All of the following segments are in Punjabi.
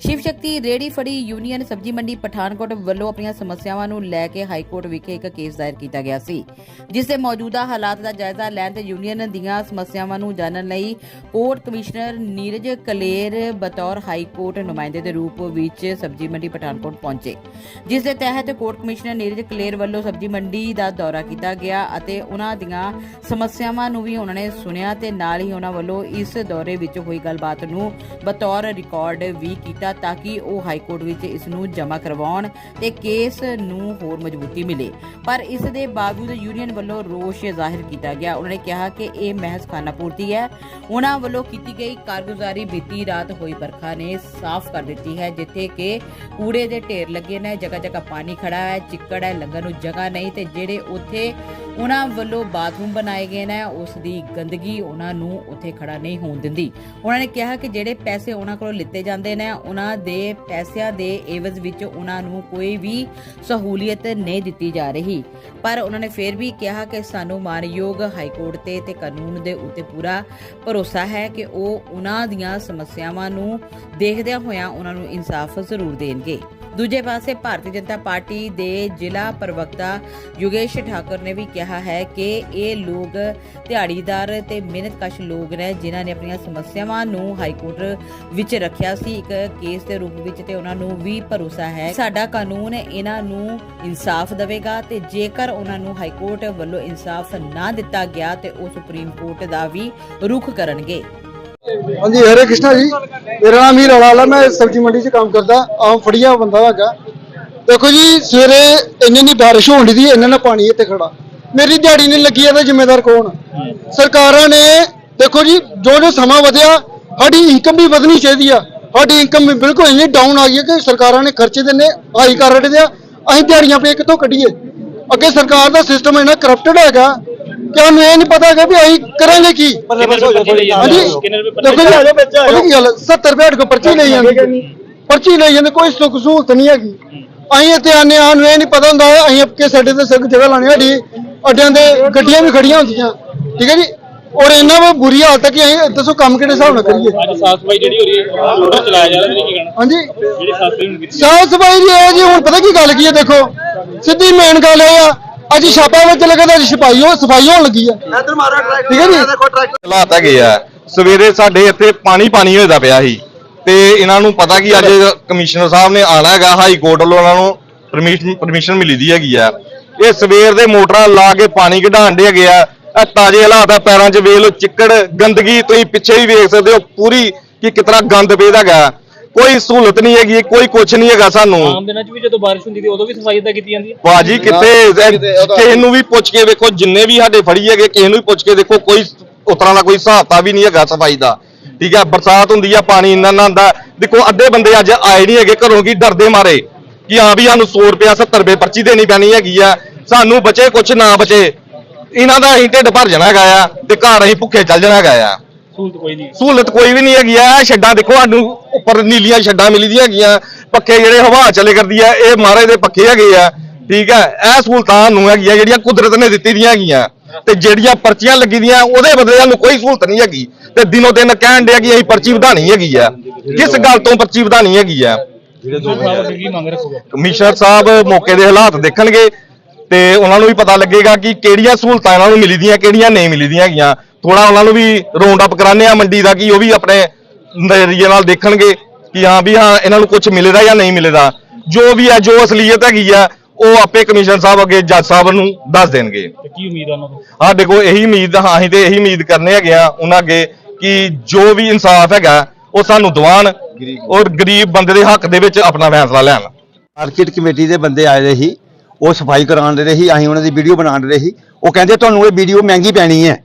ਸ਼ਿਵ ਸ਼ਕਤੀ, ਰੇੜੀ ਫੜੀ ਯੂਨੀਅਨ ਸਬਜ਼ੀ ਮੰਡੀ ਪਠਾਨਕੋਟ ਵੱਲੋਂ ਆਪਣੀਆਂ ਸਮੱਸਿਆਵਾਂ ਨੂੰ ਲੈ ਕੇ ਹਾਈ ਕੋਰਟ ਵਿਖੇ ਇੱਕ ਕੇਸ ਦਾਇਰ ਕੀਤਾ ਗਿਆ ਸੀ, ਜਿਸ ਦੇ ਮੌਜੂਦਾ ਹਾਲਾਤ ਦਾ ਜਾਇਜ਼ਾ ਲੈਣ ਤੇ ਯੂਨੀਅਨ ਦੀਆਂ ਸਮੱਸਿਆਵਾਂ ਨੂੰ ਜਾਣਨ ਲਈ ਕੋਰਟ ਕਮਿਸ਼ਨਰ ਨੀਰਜ ਕਲੇਰ ਬਤੌਰ ਹਾਈ ਕੋਰਟ ਨੁਮਾਇੰਦੇ ਦੇ ਰੂਪ ਵਿੱਚ ਸਬਜ਼ੀ ਮੰਡੀ ਪਠਾਨਕੋਟ ਪਹੁੰਚੇ, ਜਿਸ ਦੇ ਤਹਿਤ ਕੋਰਟ ਕਮਿਸ਼ਨਰ ਨੀਰਜ ਕਲੇਰ ਵੱਲੋਂ ਸਬਜ਼ੀ ਮੰਡੀ ਦਾ ਦੌਰਾ ਕੀਤਾ ਗਿਆ ਅਤੇ ਉਹਨਾਂ ਦੀਆਂ ਸਮੱਸਿਆਵਾਂ ਨੂੰ ਵੀ ਉਹਨਾਂ ਨੇ ਸੁਣਿਆ ਤੇ ਨਾਲ ਹੀ ਉਹਨਾਂ ਵੱਲੋਂ ਇਸ ਦੌਰੇ ਵਿੱਚ ਹੋਈ ਗੱਲਬਾਤ ਨੂੰ ਬਤੌਰ ਰਿਕਾਰਡ ਵੀ ਕੀਤਾ ਤਾਂ ਕਿ ਉਹ ਹਾਈ ਕੋਰਟ ਵਿੱਚ ਇਸ ਨੂੰ ਜਮ੍ਹਾਂ ਕਰਵਾਉਣ ਤੇ ਕੇਸ ਨੂੰ ਹੋਰ ਮਜ਼ਬੂਤੀ ਮਿਲੇ। ਪਰ ਇਸ ਦੇ ਬਾਵਜੂਦ ਯੂਨੀਅਨ ਵੱਲੋਂ ਰੋਸ਼ ਜ਼ਾਹਿਰ ਕੀਤਾ ਗਿਆ। ਉਹਨਾਂ ਨੇ ਕਿਹਾ ਕਿ ਇਹ ਮਹਿਜ਼ ਖਾਨਾਪੂਰਤੀ ਹੈ। ਉਹਨਾਂ ਵੱਲੋਂ ਕੀਤੀ ਗਈ ਕਾਰਗੁਜ਼ਾਰੀ ਬੀਤੀ ਰਾਤ ਹੋਈ ਵਰਖਾ ਨੇ ਸਾਫ਼ ਕਰ ਦਿੱਤੀ ਹੈ, ਜਿੱਥੇ ਕਿ ਕੂੜੇ ਦੇ ਢੇਰ ਲੱਗੇ ਨੇ ਜਗ੍ਹਾ ਜਗ੍ਹਾ ਪਾਣੀ ਖੜਾ ਹੈ, ਚਿੱਕੜ ਹੈ ਲੰਘਣ ਨੂੰ ਜਗ੍ਹਾ ਨਹੀਂ ਤੇ ਜਿਹੜੇ ਉੱਥੇ ਉਹਨਾਂ ਵੱਲੋਂ ਬਾਥਰੂਮ ਬਣਾਏ ਗਏ ਨੇ, ਉਸ ਦੀ ਗੰਦਗੀ ਉਹਨਾਂ ਨੂੰ ਉੱਥੇ ਖੜਾ ਨਹੀਂ ਹੋਣ ਦਿੰਦੀ। ਉਹਨਾਂ ਨੇ ਕਿਹਾ ਕਿ ਜਿਹੜੇ ਪੈਸੇ ਉਹਨਾਂ ਕੋਲੋਂ ਲਿੱਤੇ ਜਾਂਦੇ ਨੇ ਉਹਨਾਂ ਦੇ ਪੈਸਿਆਂ ਦੇ ਏਵਜ਼ ਵਿੱਚ ਉਹਨਾਂ ਨੂੰ ਕੋਈ ਵੀ ਸਹੂਲੀਅਤ ਨਹੀਂ ਦਿੱਤੀ ਜਾ ਰਹੀ। ਪਰ ਉਹਨਾਂ ਨੇ ਫਿਰ ਵੀ ਕਿਹਾ ਕਿ ਸਾਨੂੰ ਮਾਨਯੋਗ ਹਾਈ ਕੋਰਟ ਤੇ ਤੇ ਕਾਨੂੰਨ ਦੇ ਉੱਤੇ ਪੂਰਾ ਭਰੋਸਾ ਹੈ ਕਿ ਉਹ ਉਹਨਾਂ ਦੀਆਂ ਸਮੱਸਿਆਵਾਂ ਨੂੰ ਦੇਖਦਿਆਂ ਹੋਇਆਂ ਉਹਨਾਂ ਨੂੰ ਇਨਸਾਫ ਜ਼ਰੂਰ ਦੇਣਗੇ। ਦੂਜੇ ਪਾਸੇ ਭਾਰਤੀ ਜਨਤਾ ਪਾਰਟੀ ਦੇ ਜ਼ਿਲ੍ਹਾ ਪ੍ਰਵਕਤਾ ਯੋਗੇਸ਼ ਠਾਕੁਰ ਨੇ ਵੀ ਕਿਹਾ ਹੈ ਕਿ ਇਹ ਲੋਕ ਦਿਹਾੜੀਦਾਰ ਤੇ ਮਿਹਨਤਕਸ਼ ਲੋਕ ਨੇ ਜਿਨ੍ਹਾਂ ਨੇ ਆਪਣੀਆਂ ਸਮੱਸਿਆਵਾਂ ਨੂੰ ਹਾਈ ਕੋਰਟ ਵਿੱਚ ਰੱਖਿਆ ਸੀ। ਇੱਕ ਕੇਸ ਦੇ ਰੂਪ ਵਿੱਚ ਤੇ ਉਹਨਾਂ ਨੂੰ ਵੀ ਭਰੋਸਾ ਹੈ। ਸਾਡਾ ਕਾਨੂੰਨ ਇਹਨਾਂ ਨੂੰ ਇਨਸਾਫ ਦੇਵੇਗਾ ਤੇ ਜੇਕਰ ਉਹਨਾਂ ਨੂੰ ਹਾਈ ਕੋਰਟ ਵੱਲੋਂ ਇਨਸਾਫ ਨਾ ਦਿੱਤਾ ਗਿਆ ਤੇ ਉਹ ਸੁਪਰੀਮ ਕੋਰਟ ਦਾ ਵੀ ਰੁਖ ਕਰਨਗੇ। ਹਾਂਜੀ, ਹਰੇ ਕ੍ਰਿਸ਼ਨਾ ਜੀ। ਮੇਰਾ ਨਾਮ ਹੀਰਾ ਲਾਲ ਮੈਂ ਸਬਜ਼ੀ ਮੰਡੀ 'ਚ ਕੰਮ ਕਰਦਾ। ਆਮ ਫੜੀਆ ਬੰਦਾ ਹੈਗਾ। ਦੇਖੋ ਜੀ, ਸਵੇਰੇ ਇੰਨੀ ਨਹੀਂ ਬਾਰਿਸ਼ ਹੋਣ ਦੀ ਇੰਨਾ ਨਾ ਪਾਣੀ ਇੱਥੇ ਖੜਾ। ਮੇਰੀ ਦਿਹਾੜੀ ਨਹੀਂ ਲੱਗੀ ਇਹਦਾ ਜ਼ਿੰਮੇਦਾਰ ਕੌਣ? ਸਰਕਾਰਾਂ ਨੇ, ਦੇਖੋ ਜੀ ਜੋ ਜੋ ਸਮਾਂ ਵਧਿਆ, ਸਾਡੀ ਇਨਕਮ ਵੀ ਵਧਣੀ ਚਾਹੀਦੀ ਆ। ਸਾਡੀ ਇਨਕਮ ਵੀ ਬਿਲਕੁਲ ਇੰਨੀ ਡਾਊਨ ਆ ਗਈ ਹੈ ਕਿ ਸਰਕਾਰਾਂ ਨੇ ਖਰਚੇ ਦੇਣੇ ਹਾਈ ਕਰ ਰਹੇ ਆ। ਅਸੀਂ ਦਿਹਾੜੀਆਂ ਪੇ ਕਿੱਥੋਂ ਕੱਢੀਏ। ਅੱਗੇ ਸਰਕਾਰ ਦਾ ਸਿਸਟਮ ਇੰਨਾ ਕਰਪਟਡ ਹੈਗਾ ਕਿ ਸਾਨੂੰ ਇਹ ਨਹੀਂ ਪਤਾ ਹੈਗਾ ਵੀ ਅਸੀਂ ਕਰਾਂਗੇ ਕੀ। ਹਾਂਜੀ। ਦੇਖੋ ਜੀ ਪਤਾ ਕੀ ਗੱਲ ਹੈ? 70 ਰੁਪਏ ਕੋ ਪਰਚੀ ਲਈ ਜਾਂਦੀ। ਪਰਚੀ ਲਈ ਜਾਂਦੇ ਕੋਈ ਸੁੱਖ ਸਹੂਲਤ ਨਹੀਂ ਹੈਗੀ। ਅਸੀਂ ਇੱਥੇ ਆਨੇ ਆ ਨੂੰ ਇਹ ਨਹੀਂ ਪਤਾ ਹੁੰਦਾ ਅਸੀਂ ਅੱਗੇ ਸਾਡੇ ਤੇ ਸਿੱਖ ਜਗ੍ਹਾ ਲਾਣੀ ਸਾਡੀ। ਅੱਡਿਆਂ ਦੇ ਗੱਡੀਆਂ ਵੀ ਖੜੀਆਂ ਹੁੰਦੀਆਂ। ਠੀਕ ਹੈ ਜੀ? ਔਰ ਇਹਨਾਂ ਵਿੱਚ ਬੁਰੀ ਹਾਲਤ ਹੈ ਕਿ ਅਸੀਂ ਦੱਸੋ ਕੰਮ ਕਿਹੜੇ ਹਿਸਾਬ ਨਾਲ ਕਰੀਏ? ਅੱਜ ਸਾਫ਼ ਸਫ਼ਾਈ ਜਿਹੜੀ ਹੋ ਰਹੀ ਹੈ ਉਹਦਾ ਚਲਾਇਆ ਜਾ ਰਿਹਾ ਤੁਸੀਂ ਕੀ ਕਹਿਣਾ? ਹਾਂਜੀ। ਜਿਹੜੀ ਸਾਫ਼ ਸਫ਼ਾਈ ਹੁਣ ਕੀਤੀ ਸਾਫ਼ ਸਫ਼ਾਈ ਦੀ ਇਹ ਜੀ ਹੁਣ ਪਤਾ ਕੀ ਗੱਲ ਕੀ ਹੈ ਦੇਖੋ। ਸਿੱਧੀ ਮੇਨ ਗੱਲ ਇਹ ਆ ਅੱਜ ਛਾਪਾ ਵਿੱਚ ਲੱਗਾ ਤਾਂ ਅੱਜ ਛਪਾਈ ਹੋ ਸਫ਼ਾਈ ਹੋਣ ਲੱਗੀ ਆ। ਠੀਕ ਹੈ ਜੀ? ਹਾਲਾਤ ਹੈਗੇ ਆ। ਸਵੇਰੇ ਸਾਡੇ ਇੱਥੇ ਪਾਣੀ ਪਾਣੀ ਹੋਇਆ ਪਿਆ ਸੀ ਤੇ ਇਹਨਾਂ ਨੂੰ ਪਤਾ ਕਿ ਅੱਜ ਕਮਿਸ਼ਨਰ ਸਾਹਿਬ ਨੇ ਆਣਾ ਹੈਗਾ ਹਾਈ ਕੋਰਟ ਵੱਲੋਂ ਉਹਨਾਂ ਨੂੰ ਪਰਮਿਸ਼ਨ ਪਰਮਿਸ਼ਨ ਮਿਲੀ ਦੀ ਹੈਗੀ ਆ। ਇਹ ਸਵੇਰ ਦੇ ਮੋਟਰਾਂ ਲਾ ਕੇ ਪਾਣੀ ਕਢਾਣ ਦੇ ਹੈਗੇ ਆ। ਤਾਜ਼ੇ ਹਾਲਾਤ ਆ ਪੈਰਾਂ 'ਚ ਵੇਖ ਲਓ ਚਿੱਕੜ ਗੰਦਗੀ ਤੁਸੀਂ ਪਿੱਛੇ ਵੀ ਵੇਖ ਸਕਦੇ ਹੋ ਪੂਰੀ ਕਿ ਕਿਤਨਾ ਗੰਦ ਪੇਦਾ ਹੈਗਾ। ਕੋਈ ਸਹੂਲਤ ਨਹੀਂ ਹੈਗੀ ਕੋਈ ਕੁਝ ਨਹੀਂ ਹੈਗਾ ਸਾਨੂੰ। ਆਮ ਦਿਨਾਂ 'ਚ ਵੀ ਜਦੋਂ ਬਾਰਿਸ਼ ਹੁੰਦੀ ਸੀ ਉਦੋਂ ਵੀ ਸਫ਼ਾਈ ਤਾਂ ਕੀਤੀ ਜਾਂਦੀ ਹੈ ਬਾਜੀ ਕਿੱਥੇ ਕਿਸੇ ਨੂੰ ਵੀ ਪੁੱਛ ਕੇ ਵੇਖੋ ਜਿੰਨੇ ਵੀ ਸਾਡੇ ਫੜੀ ਹੈਗੇ ਕਿਸੇ ਨੂੰ ਵੀ ਪੁੱਛ ਕੇ ਦੇਖੋ ਕੋਈ ਉਤਰਾਂ ਦਾ ਕੋਈ ਹਿਸਾਬਤਾ ਵੀ ਨਹੀਂ ਹੈਗਾ ਸਫ਼ਾਈ ਦਾ। ਠੀਕ ਹੈ ਬਰਸਾਤ ਹੁੰਦੀ ਆ ਪਾਣੀ ਇੰਨਾ ਨਾ ਆਉਂਦਾ ਦੇਖੋ ਅੱਧੇ ਬੰਦੇ ਅੱਜ ਆਏ ਨਹੀਂ ਹੈਗੇ ਘਰੋਂ ਕੀ ਡਰਦੇ ਮਾਰੇ? ਕਿ ਹਾਂ ਵੀ ਸਾਨੂੰ 100 ਰੁਪਿਆ 70 ਰੁਪਏ ਪਰਚੀ ਦੇਣੀ ਪੈਣੀ ਹੈਗੀ ਆ। ਸਾਨੂੰ ਬਚੇ ਕੁਛ ਨਾ ਬਚੇ। ਇਹਨਾਂ ਦਾ ਅਸੀਂ ਢਿੱਡ ਭਰ ਜਾਣਾ ਹੈਗਾ ਆ ਤੇ ਘਰ ਅਸੀਂ ਭੁੱਖੇ ਚੱਲ ਜਾਣਾ ਹੈਗਾ ਆ। ਸਹੂਲਤ ਕੋਈ ਨਹੀਂ ਸਹੂਲਤ ਕੋਈ ਵੀ ਨਹੀਂ ਹੈਗੀ ਆ। ਇਹ ਛੱਡਾਂ ਦੇਖੋ ਸਾਨੂੰ ਉੱਪਰ ਨੀਲੀਆਂ ਛੱਡਾਂ ਮਿਲੀਆਂ ਹੈਗੀਆਂ। ਪੱਕੇ ਜਿਹੜੇ ਹਵਾ ਚੱਲੇ ਕਰਦੀ ਆ ਇਹ ਮਹਾਰਾਜ ਦੇ ਪੱਕੇ ਹੈਗੇ ਆ। ਠੀਕ ਹੈ ਇਹ ਸਹੂਲਤਾਂ ਨੂੰ ਹੈਗੀਆਂ ਜਿਹੜੀਆਂ ਕੁਦਰਤ ਨੇ ਦਿੱਤੀ ਦੀਆਂ ਹੈਗੀਆਂ। ਤੇ ਜਿਹੜੀਆਂ ਪਰਚੀਆਂ ਲੱਗੀ ਦੀਆਂ ਉਹਦੇ ਬਦਲੇ ਸਾਨੂੰ ਕੋਈ ਸਹੂਲਤ ਨਹੀਂ ਹੈਗੀ। ਤੇ ਦਿਨੋ ਦਿਨ ਕਹਿਣ ਡਿਆ ਕਿ ਅਸੀਂ ਪਰਚੀ ਵਧਾਣੀ ਹੈਗੀ ਆ। ਕਿਸ ਗੱਲ ਤੋਂ ਪਰਚੀ ਵਧਾਣੀ ਹੈਗੀ ਆ। ਕਮਿਸ਼ਨਰ ਸਾਹਿਬ ਮੌਕੇ ਦੇ ਹਾਲਾਤ ਦੇਖਣਗੇ। ਤੇ ਉਹਨਾਂ ਨੂੰ ਵੀ ਪਤਾ ਲੱਗੇਗਾ ਕਿ ਕਿਹੜੀਆਂ ਸਹੂਲਤਾਂ ਇਹਨਾਂ ਨੂੰ ਮਿਲੀਆਂ ਕਿਹੜੀਆਂ ਨਹੀਂ ਮਿਲੀਆਂ ਹੈਗੀਆਂ। ਥੋੜਾ ਉਹਨਾਂ ਨੂੰ ਵੀ ਰਾਉਂਡ ਅਪ ਕਰਾਣੇ ਆ ਮੰਡੀ ਦਾ ਕਿ ਉਹ ਵੀ ਆਪਣੇ ਨਜ਼ਰੀਏ ਨਾਲ ਦੇਖਣਗੇ ਕਿ ਹਾਂ ਵੀ ਹਾਂ ਇਹਨਾਂ ਨੂੰ ਕੁਝ ਮਿਲੇਦਾ ਜਾਂ ਨਹੀਂ ਮਿਲੇਦਾ। ਜੋ ਵੀ ਹੈ ਜੋ ਅਸਲੀਅਤ ਹੈਗੀ ਆ ਉਹ ਆਪੇ ਕਮਿਸ਼ਨਰ ਸਾਹਿਬ ਅੱਗੇ ਜੱਜ ਸਾਹਿਬ ਨੂੰ ਦੱਸ ਦੇਣਗੇ। ਤੇ ਕੀ ਉਮੀਦ ਆ ਉਹਨਾਂ ਤੋਂ ਸਾਡੇ ਕੋਲ ਇਹੀ ਉਮੀਦ ਹਾਂ ਅਸੀਂ ਤੇ ਇਹੀ ਉਮੀਦ ਕਰਨੇ ਹੈਗੇ ਆ ਉਹਨਾਂ ਅੱਗੇ ਕਿ ਜੋ ਵੀ ਇਨਸਾਫ ਹੈਗਾ ਉਹ ਸਾਨੂੰ ਦਿਵਾਣ ਔਰ ਗਰੀਬ ਬੰਦੇ ਦੇ ਹੱਕ ਦੇ ਵਿੱਚ ਆਪਣਾ ਫੈਸਲਾ ਲੈਣ। ਮਾਰਕੀਟ ਕਮੇਟੀ ਦੇ ਬੰਦੇ ਆਏ ਦੇ ਸੀ ਉਹ ਸਫ਼ਾਈ ਕਰਾਉਣ ਦੇ ਰਹੇ ਸੀ ਅਸੀਂ ਉਹਨਾਂ ਦੀ ਵੀਡੀਓ ਬਣਾਉਣ ਦੇ ਰਹੇ। ਸੀ ਉਹ ਕਹਿੰਦੇ ਤੁਹਾਨੂੰ ਇਹ ਵੀਡੀਓ ਮਹਿੰਗੀ ਪੈਣੀ ਹੈ।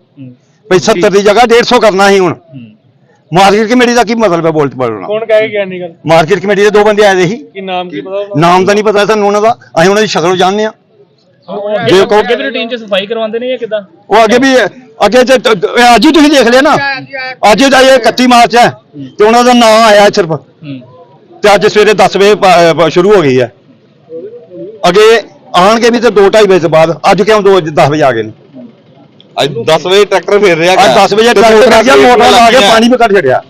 ਭਈ 70 ਦੀ ਜਗ੍ਹਾ 150 ਕਰਨਾ ਸੀ ਹੁਣ। ਮਾਰਕੀਟ ਕਮੇਟੀ ਦਾ ਕੀ ਮਤਲਬ ਹੈ ਬੋਲ ਬੋਲਣਾ? ਕੌਣ ਕਹਿ ਕੇ ਗਿਆ ਨਹੀਂ ਗੱਲ? ਮਾਰਕੀਟ ਕਮੇਟੀ ਦੇ ਦੋ ਬੰਦੇ ਆਏ ਦੇ ਸੀ। ਕੀ ਨਾਮ ਕੀ ਪਤਾ ਨਾਮ ਤਾਂ ਨਹੀਂ ਪਤਾ ਸਾਨੂੰ ਉਹਨਾਂ ਦਾ। ਅਸੀਂ ਉਹਨਾਂ ਦੀ ਸ਼ਕਲ ਜਾਣਦੇ ਆ? ਜੇ ਕਹੋ- ਅੱਗੇ ਵੀ ਰੂਟੀਨ 'ਚ ਸਫ਼ਾਈ ਕਰਵਾਉਂਦੇ ਨੇ ਜਾਂ ਕਿਦਾਂ? ਉਹ ਅੱਗੇ ਵੀ ਅੱਗੇ ਤੇ ਅੱਜ ਹੀ ਤੁਸੀਂ ਦੇਖ ਲਿਆ ਨਾ? ਅੱਜ ਦਾ ਇਹ 31 ਮਾਰਚ ਹੈ ਤੇ ਉਹਨਾਂ ਦਾ ਨਾਮ ਆਇਆ ਸਿਰਫ। ਤੇ ਅੱਜ ਸਵੇਰੇ 10 ਵਜੇ ਸ਼ੁਰੂ ਹੋ ਗਈ ਹੈ। ਅੱਗੇ ਆਣਗੇ ਵੀ ਤੇ 2:30 ਵਜੇ ਤੋਂ ਬਾਅਦ ਅੱਜ ਕਿਉਂ 2 10 ਵਜੇ ਆ ਗਏ ਨੇ। ਅੱਜ 10 ਵਜੇ ਟਰੈਕਟਰ ਫੇਰ ਰਿਹਾ ਅੱਜ 10 ਵਜੇ ਟਰੈਕਟਰ ਆ ਗਿਆ ਮੋਟਰ ਲਾ ਕੇ ਪਾਣੀ ਵੀ ਕੱਢ ਛੜਿਆ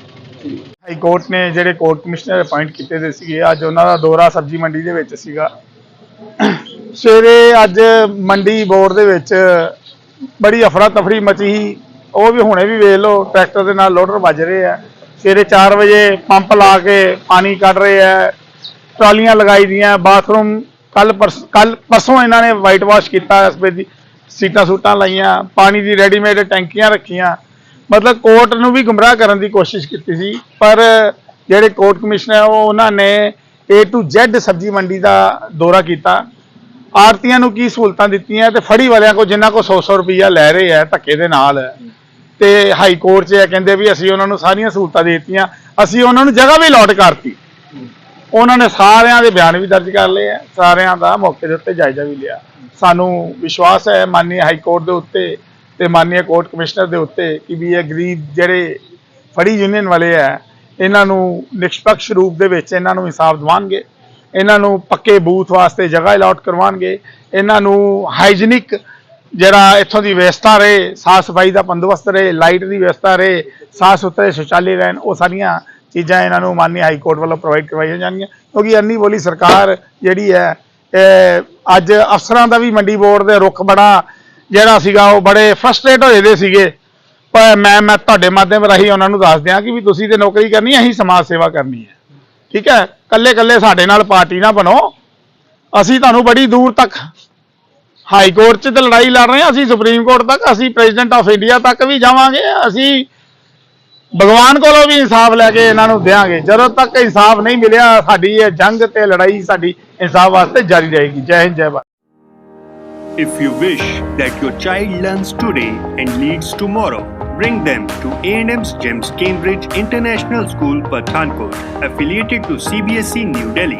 ਹਾਈ ਕੋਰਟ ਨੇ ਜਿਹੜੇ ਕੋਰਟ ਕਮਿਸ਼ਨਰ ਅਪਾਇੰਟ ਕੀਤੇ ਦੇ ਸੀਗੇ ਅੱਜ ਉਹਨਾਂ ਦਾ ਦੌਰਾ ਸਬਜ਼ੀ ਮੰਡੀ ਦੇ ਵਿੱਚ ਸੀਗਾ। ਸਵੇਰੇ ਅੱਜ ਮੰਡੀ ਬੋਰਡ ਦੇ ਵਿੱਚ ਬੜੀ ਅਫਰਾ ਤਫਰੀ ਮਚੀ। ਸੀ ਉਹ ਵੀ ਹੁਣੇ ਵੀ ਵੇਖ ਲਓ ਟਰੈਕਟਰ ਦੇ ਨਾਲ ਲੋਡਰ ਵੱਜ ਰਹੇ ਆ। ਸਵੇਰੇ 4 ਵਜੇ ਪੰਪ ਲਾ ਕੇ ਪਾਣੀ ਕੱਢ ਰਹੇ ਆ। ਟਰਾਲੀਆਂ ਲਗਾਈ ਦੀਆਂ ਬਾਥਰੂਮ ਕੱਲ ਕੱਲ ਪਰਸੋਂ ਇਹਨਾਂ ਨੇ ਵਾਈਟ ਵਾਸ਼ ਕੀਤਾ, ਇਸ ਦੀ ਸੀਟਾਂ ਸੂਟਾਂ ਲਾਈਆਂ, ਪਾਣੀ ਦੀ ਰੈਡੀਮੇਡ ਟੈਂਕੀਆਂ ਰੱਖੀਆਂ। ਮਤਲਬ ਕੋਰਟ ਨੂੰ ਵੀ ਗੁੰਮਰਾਹ ਕਰਨ ਦੀ ਕੋਸ਼ਿਸ਼ ਕੀਤੀ ਸੀ, ਪਰ ਜਿਹੜੇ ਕੋਰਟ ਕਮਿਸ਼ਨਰ ਉਹ ਉਹਨਾਂ ਨੇ A to Z ਸਬਜ਼ੀ ਮੰਡੀ ਦਾ ਦੌਰਾ ਕੀਤਾ। ਆਰਤੀਆਂ ਨੂੰ ਕੀ ਸਹੂਲਤਾਂ ਦਿੱਤੀਆਂ ਤੇ ਫੜੀ ਵਾਲਿਆਂ ਕੋ ਜਿਨ੍ਹਾਂ ਕੋ 100-100 ਰੁਪਈਆ ਲੈ ਰਹੇ ਆ, ਧੱਕੇ ਦੇ ਨਾਲ। ਤੇ ਹਾਈ ਕੋਰਟ 'ਚ ਇਹ ਕਹਿੰਦੇ ਵੀ ਅਸੀਂ ਉਹਨਾਂ ਨੂੰ ਸਾਰੀਆਂ ਸਹੂਲਤਾਂ ਦੇ ਦਿੱਤੀਆਂ, ਅਸੀਂ ਉਹਨਾਂ ਨੂੰ ਜਗ੍ਹਾ ਵੀ ਅਲਾਟ ਕਰਤੀ। ਉਹਨਾਂ ਨੇ ਸਾਰਿਆਂ ਦੇ ਬਿਆਨ ਵੀ ਦਰਜ ਕਰ ਲਏ ਆ, ਸਾਰਿਆਂ ਦਾ ਮੌਕੇ ਦੇ ਉੱਤੇ ਜਾਇਜ਼ਾ ਵੀ ਲਿਆ। ਸਾਨੂੰ ਵਿਸ਼ਵਾਸ ਹੈ ਮਾਨਨੀय ਹਾਈ ਕੋਰਟ ਦੇ ਉੱਤੇ ਤੇ ਮਾਨਨੀय ਕੋਰਟ ਕਮਿਸ਼ਨਰ ਦੇ ਉੱਤੇ ਕਿ ਵੀ ਇਹ ਗਰੀਬ ਜਿਹੜੇ ਫੜੀ ਯੂਨੀਅਨ ਵਾਲੇ ਆ, ਇਹਨਾਂ ਨੂੰ ਨਿਸ਼ਪਕਸ਼ ਰੂਪ ਦੇ ਵਿੱਚ ਇਹਨਾਂ ਨੂੰ ਇਨਸਾਫ ਦਿਵਾਉਣਗੇ, ਇਹਨਾਂ ਨੂੰ ਪੱਕੇ ਬੂਥ ਵਾਸਤੇ ਜਗ੍ਹਾ ਅਲਾਟ ਕਰਵਾਉਣਗੇ, ਇਹਨਾਂ ਨੂੰ ਹਾਈਜੀਨਿਕ ਜਿਹੜਾ ਇੱਥੋਂ ਦੀ ਵਿਵਸਥਾ ਰਹੇ, ਸਾਫ਼ ਸਫ਼ਾਈ ਦਾ ਬੰਦੋਬਸਤ ਰਹੇ, ਲਾਈਟ ਦੀ ਵਿਵਸਥਾ ਰਹੇ, ਸਾਫ਼ ਸੁਥਰੇ ਸ਼ੌਚਾਲੇ ਰਹਿਣ, ਉਹ ਸਾਰੀਆਂ ਚੀਜ਼ਾਂ ਇਹਨਾਂ ਨੂੰ ਮਾਨਨੀ ਹਾਈ ਕੋਰਟ ਵੱਲੋਂ ਪ੍ਰੋਵਾਈਡ ਕਰਵਾਈਆਂ ਜਾਣਗੀਆਂ, ਕਿਉਂਕਿ ਅੰਨੀ ਬੋਲੀ ਸਰਕਾਰ ਜਿਹੜੀ ਹੈ ਅੱਜ ਅਫਸਰਾਂ ਦਾ ਵੀ ਮੰਡੀ ਬੋਰਡ ਦੇ ਰੁਖ ਬੜਾ ਜਿਹੜਾ ਸੀਗਾ, ਉਹ ਬੜੇ ਫਰਸਟ੍ਰੇਟ ਹੋਏ ਦੇ ਸੀਗੇ। ਪਰ ਮੈਂ ਮੈਂ ਤੁਹਾਡੇ ਮਾਧਿਅਮ ਰਾਹੀਂ ਉਹਨਾਂ ਨੂੰ ਦੱਸ ਦਿਆਂ ਕਿ ਵੀ ਤੁਸੀਂ ਤੇ ਨੌਕਰੀ ਕਰਨੀ ਹੈ, ਅਸੀਂ ਸਮਾਜ ਸੇਵਾ ਕਰਨੀ ਹੈ। ਠੀਕ ਹੈ? ਕੱਲੇ ਕੱਲੇ ਸਾਡੇ ਨਾਲ ਪਾਰਟੀ ਨਾ ਬਣੋ। ਅਸੀਂ ਤੁਹਾਨੂੰ ਬੜੀ ਦੂਰ ਤੱਕ ਹਾਈ ਕੋਰਟ 'ਚ ਤੇ ਲੜਾਈ ਲੜ ਰਹੇ ਹਾਂ, ਅਸੀਂ ਸੁਪਰੀਮ ਕੋਰਟ ਤੱਕ, ਅਸੀਂ ਪ੍ਰੈਜ਼ੀਡੈਂਟ ਆਫ ਇੰਡੀਆ ਤੱਕ ਵੀ ਜਾਵਾਂਗੇ, ਅਸੀਂ ਭਗਵਾਨ ਕੋਲੋਂ ਵੀ ਇਨਸਾਫ ਲੈ ਕੇ ਇਹਨਾਂ ਨੂੰ ਦੇਾਂਗੇ ਜਦੋਂ ਤੱਕ ਇਨਸਾਫ ਨਹੀਂ ਮਿਲਿਆ ਸਾਡੀ ਇਹ ਜੰਗ ਤੇ ਲੜਾਈ ਸਾਡੀ ਇਨਸਾਫ ਵਾਸਤੇ ਜਾਰੀ ਰਹੇਗੀ Jai Hind Jai Bharat if you wish that your child learns today and leads tomorrow Bring them to A&M's GEMS Cambridge International School, Pathankot, affiliated to CBSE New Delhi.